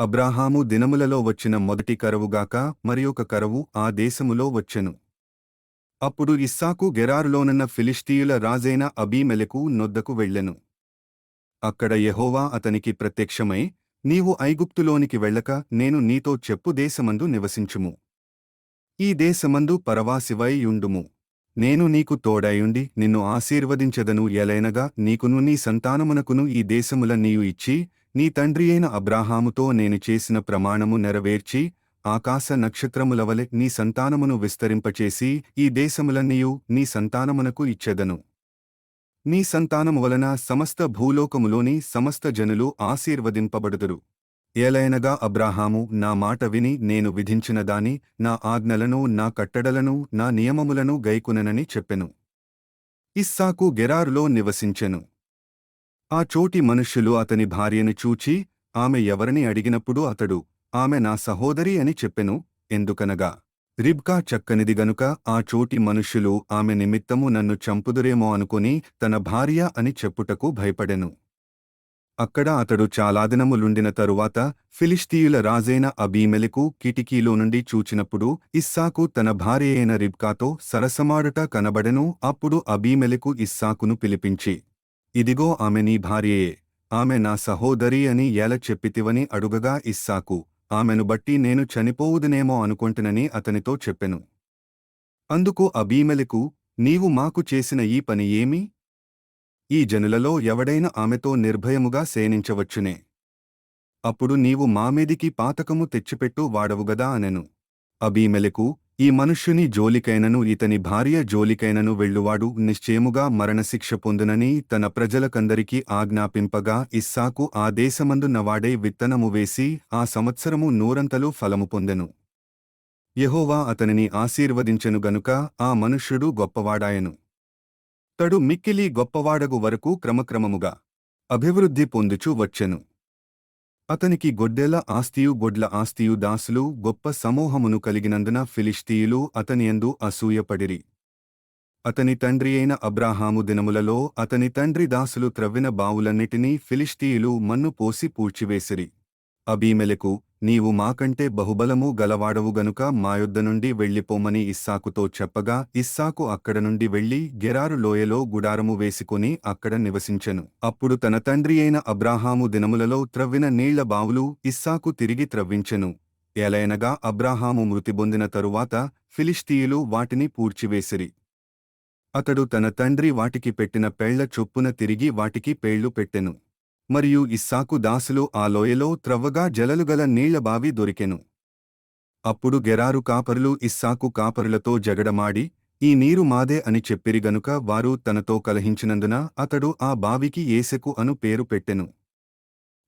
అబ్రాహాము దినములలో వచ్చిన మొదటి కరవుగాక మరియొక కరవు ఆ దేశములో వచ్చెను. అప్పుడు ఇస్సాకు గెరారులోనున్న ఫిలిష్తీయుల రాజైన అబీమెలెకు నొద్దకు వెళ్ళెను. అక్కడ యెహోవా అతనికి ప్రత్యక్షమై నీవు ఐగుప్తులోనికి వెళ్ళక నేను నీతో చెప్పు దేశమందు నివసించుము. ఈ దేశమందు పరవాసివైయుండుము నేను నీకు తోడయుండి నిన్ను ఆశీర్వదించెదను ఎలైనగా నీకును నీ సంతానమునకును ఈ దేశముల నీయు ఇచ్చి నీ తండ్రి అయిన అబ్రాహాముతో నేను చేసిన ప్రమాణము నెరవేర్చి ఆకాశ నక్షత్రములవలె నీ సంతానమును విస్తరింపచేసి ఈ దేశములన్నీయు నీ సంతానమునకు ఇచ్చెదను. నీ సంతానము వలన సమస్త భూలోకములోని సమస్త జనులు ఆశీర్వదింపబడుదురు. ఏలైనగా అబ్రాహాము నా మాట విని నేను విధించిన దాని నా ఆజ్ఞలను నా కట్టడలను నా నియమములను గైకుననని చెప్పెను. ఇస్సాకు గెరారులో నివసించెను. ఆ చోటి మనుష్యులు అతని భార్యను చూచి ఆమె ఎవరిని అడిగినప్పుడు అతడు ఆమె నా సహోదరి అని చెప్పెను ఎందుకనగా? రిబ్కా చక్కనిది గనుక ఆ చోటి మనుష్యులు ఆమె నిమిత్తము నన్ను చంపుదురేమో అనుకుని తన భార్య అని చెప్పుటకు భయపడెను. అక్కడ అతడు చాలా దినములుండిన తరువాత ఫిలిష్తీయుల రాజైన అబీమెలకు కిటికీలో నుండి చూచినప్పుడు ఇస్సాకు తన భార్య అయిన రిబ్కాతో సరసమాడుట కనబడెను అప్పుడు అబీమెలకు ఇస్సాకును పిలిపించి ఇదిగో ఆమె నీ భార్యయే ఆమె నా సహోదరి అని ఏల చెప్పితివని అడుగగా ఇస్సాకు. ఆమెను బట్టి నేను చనిపోవుదునేమో అనుకుంటునని అతనితో చెప్పెను. అందుకు అబీమెలెకు నీవు మాకు చేసిన ఈ పని ఏమి? ఈ జనులలో ఎవడైనా ఆమెతో నిర్భయముగా సేనించవచ్చునే. అప్పుడు నీవు మామీదికి పాతకము తెచ్చిపెట్టు వాడవుగదా అనెను. అబీమెలెకు ఈ మనుష్యుని జోలికైనను ఇతని భార్య జోలికైనను వెళ్ళువాడు నిశ్చయముగా మరణశిక్ష పొందునని తన ప్రజలకందరికీ ఆజ్ఞాపింపగా ఇస్సాకు ఆ దేశమందున్నవాడే విత్తనము వేసి ఆ సంవత్సరము నూరంతలు ఫలము పొందెను. యెహోవా అతనిని ఆశీర్వదించెను గనుక ఆ మనుష్యుడు గొప్పవాడాయెను. తడు మిక్కిలి గొప్పవాడగు వరకు క్రమక్రమముగా అభివృద్ధి పొందుచూ వచ్చెను. అతనికి గొడ్డెల ఆస్తియు గొడ్ల ఆస్తియు దాసులు గొప్ప సమూహమును కలిగినందున ఫిలిష్తీయులు అతనియందు అసూయపడిరి. అతని తండ్రి అయిన అబ్రాహాము దినములలో అతని తండ్రి దాసులు త్రవ్విన బావులన్నిటినీ ఫిలిష్తీయులు మన్ను పోసి పూడ్చివేసిరి. అబీమెలకు నీవు మాకంటే బహుబలము గలవాడవు గనుక మాయొద్ద నుండి వెళ్ళిపోమని ఇస్సాకుతో చెప్పగా ఇస్సాకు అక్కడ నుండి వెళ్ళి గెరారు లోయలో గుడారము వేసుకుని అక్కడ నివసించెను. అప్పుడు తన తండ్రి అయిన అబ్రాహాము దినములలో త్రవ్విన నీళ్ళ బావులు ఇస్సాకు తిరిగి త్రవ్వించెను. ఎలయనగా అబ్రాహాము మృతి పొందిన తరువాత ఫిలిష్తీయులు వాటిని పూడ్చివేసిరి. అతడు తన తండ్రి వాటికి పెట్టిన పేళ్ళ చొప్పున తిరిగి వాటికి పేళ్ళు పెట్టెను. మరియు ఇస్సాకు దాసులు ఆ లోయలో త్రవ్వగా జలలుగల నీళ్ళబావి దొరికెను. అప్పుడు గెరారు కాపరులు ఇస్సాకు కాపరులతో జగడమాడి ఈ నీరు మాదే అని చెప్పిరి గనుక వారు తనతో కలహించినందున అతడు ఆ బావికి ఏసెకు అను పేరు పెట్టెను.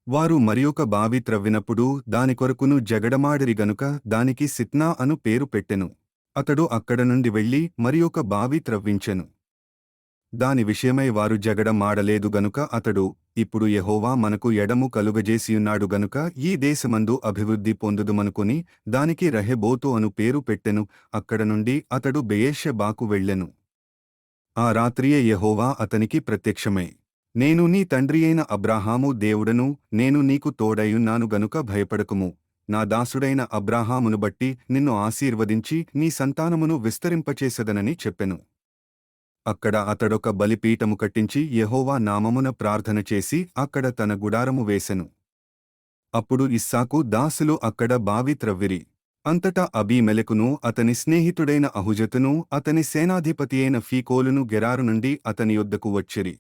వారు మరియొక బావి త్రవ్వినప్పుడు దాని కొరకును జగడమాడిరి గనుక దానికి సిత్నా అను పేరు పెట్టెను. అతడు అక్కడ నుండి వెళ్ళి మరియొక బావి త్రవ్వించెను. దాని విషయమై వారు జగడమాడలేదు గనుక అతడు ఇప్పుడు యహోవా మనకు ఎడము కలుగజేసియున్నాడు గనుక ఈ దేశమందు అభివృద్ధి పొందుదుమనుకుని దానికి రహెబోతు అను పేరు పెట్టెను అక్కడ నుండి అతడు బెయేషెబాకు వెళ్ళెను. ఆ రాత్రియే యహోవా అతనికి ప్రత్యక్షమై నేను నీ తండ్రియైన అబ్రాహాము దేవుడను నేను నీకు తోడయున్నాను గనుక భయపడకుము. నా దాసుడైన అబ్రాహామును బట్టి నిన్ను ఆశీర్వదించి నీ సంతానమును విస్తరింపచేసదనని చెప్పెను. అక్కడ అతడొక బలిపీఠము కట్టించి యెహోవా నామమున ప్రార్థన చేసి అక్కడ తన గుడారము వేసెను. అప్పుడు ఇస్సాకు దాసులు అక్కడ బావి త్రవ్విరి. అంతటా అబీమెలెకును అతని స్నేహితుడైన అహుజతును అతని సేనాధిపతి అయిన ఫీకోలును గెరారు నుండి అతని యొద్దకు వచ్చిరి.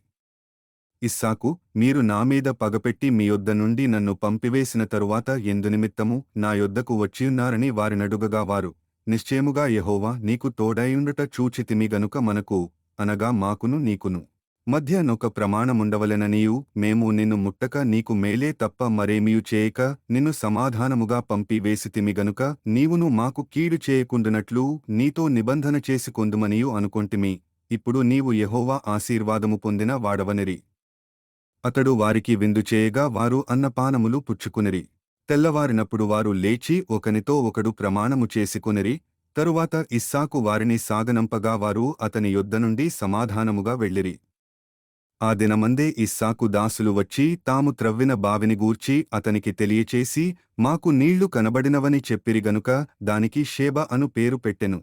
ఇస్సాకు మీరు నామీద పగపెట్టి మీ యొద్ద నుండి నన్ను పంపివేసిన తరువాత ఎందునిమిత్తము నా యొద్దకు వచ్చియున్నారని వారినడుగగా వారు. నిశ్చయముగా యహోవా నీకు తోడైయుండుట చూచితిమి గనుక మనకు అనగా మాకును నీకును. మధ్య నొక ప్రమాణముండవలెననియు మేము నిన్ను ముట్టక నీకు మేలే తప్ప మరేమియు చేయక నిన్ను సమాధానముగా పంపి వేసితిమి గనుక నీవును మాకు కీడు చేయకుండునట్లు నీతో నిబంధన చేసుకొందుమనియు అనుకొంటిమి. ఇప్పుడు నీవు యహోవా ఆశీర్వాదము పొందిన వాడవనిరి. అతడు వారికి విందు చేయగా వారు అన్నపానములు పుచ్చుకునిరి. తెల్లవారినప్పుడు వారు లేచి ఒకనితో ఒకడు ప్రమాణము చేసుకునిరి తరువాత ఇస్సాకు వారిని సాగనంపగా వారు అతని యొద్ద నుండి సమాధానముగా వెళ్ళిరి. ఆ దినమందే ఇస్సాకు దాసులు వచ్చి తాము త్రవ్విన బావిని గూర్చి అతనికి తెలియచేసి మాకు నీళ్ళు కనబడినవని చెప్పిరి గనుక దానికి షేబ అను పేరు పెట్టెను.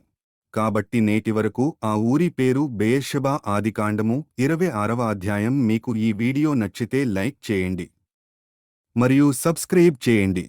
కాబట్టి నేటి వరకు ఆ ఊరి పేరు బెయర్షెబా ఆదికాండము ఇరవై ఆరవ అధ్యాయం మీకు ఈ వీడియో నచ్చితే లైక్ చేయండి. మరియు సబ్స్క్రైబ్ చేయండి.